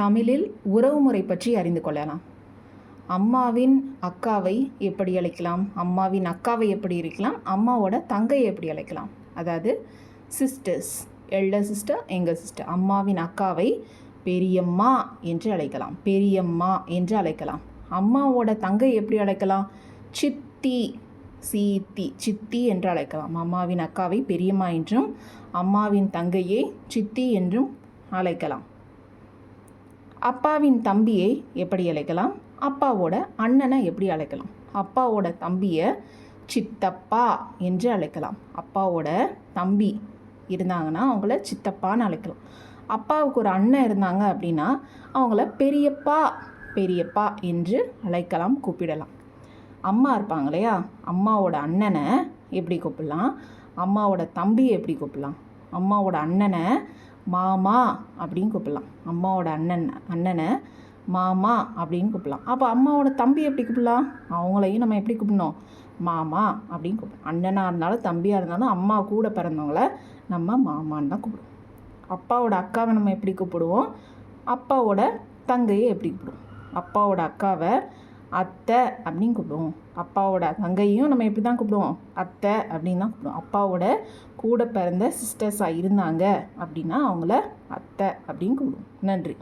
தமிழில் உறவுமுறை பற்றி அறிந்து கொள்ளலாம். அம்மாவின் அக்காவை எப்படி அழைக்கலாம்? அம்மாவின் அக்காவை எப்படி இருக்கலாம்? அம்மாவோட தங்கையை எப்படி அழைக்கலாம்? அதாவது sisters elder sister younger sister அம்மாவின் அக்காவை பெரியம்மா என்று அழைக்கலாம். பெரியம்மா என்று அழைக்கலாம். அம்மாவோட தங்கை எப்படி அழைக்கலாம்? சித்தி சீத்தி சித்தி என்று அழைக்கலாம். அம்மாவின் அக்காவை பெரியம்மா என்றும் அம்மாவின் தங்கையை சித்தி என்றும் அழைக்கலாம். அப்பாவின் தம்பியை எப்படி அழைக்கலாம்? அப்பாவோட அண்ணனை எப்படி அழைக்கலாம்? அப்பாவோட தம்பியை சித்தப்பா என்று அழைக்கலாம். அப்பாவோட தம்பி இருந்தாங்கன்னா அவங்கள சித்தப்பான்னு அழைக்கலாம். அப்பாவுக்கு ஒரு அண்ணன் இருந்தாங்க அப்படின்னா அவங்கள பெரியப்பா பெரியப்பா என்று அழைக்கலாம் கூப்பிடலாம். அம்மா இருப்பாங்க இல்லையா? அம்மாவோட அண்ணனை எப்படி கூப்பிடலாம்? அம்மாவோட தம்பியை எப்படி கூப்பிடலாம்? அம்மாவோட அண்ணனை மாமா அப்படின்னு கூப்பிடலாம். அம்மாவோட அண்ணன் அண்ணனை மாமா அப்படின்னு கூப்பிடலாம். அப்போ அம்மாவோட தம்பி எப்படி கூப்பிடலாம்? அவங்களையும் நம்ம எப்படி கூப்பிடணும்? மாமா அப்படின்னு கூப்பிடலாம். அண்ணனாக இருந்தாலும் தம்பியாக இருந்தாலும் அம்மா கூட பிறந்தவங்கள நம்ம மாமான்னு தான் கூப்பிடுவோம். அப்பாவோட அக்காவை நம்ம எப்படி கூப்பிடுவோம்? அப்பாவோட தங்கையை எப்படி கூப்பிடுவோம்? அப்பாவோட அக்காவை அத்தை அப்படின்னு கூப்பிடுவோம். அப்பாவோட தங்கையும் நம்ம எப்படி தான் கூப்பிடுவோம். அத்தை அப்படின்னு தான் கூப்பிடுவோம். அப்பாவோட கூட பிறந்த சிஸ்டர்ஸாக இருந்தாங்க அப்படின்னா அவங்கள அத்தை அப்படின்னு கூப்பிடுவோம். நன்றி.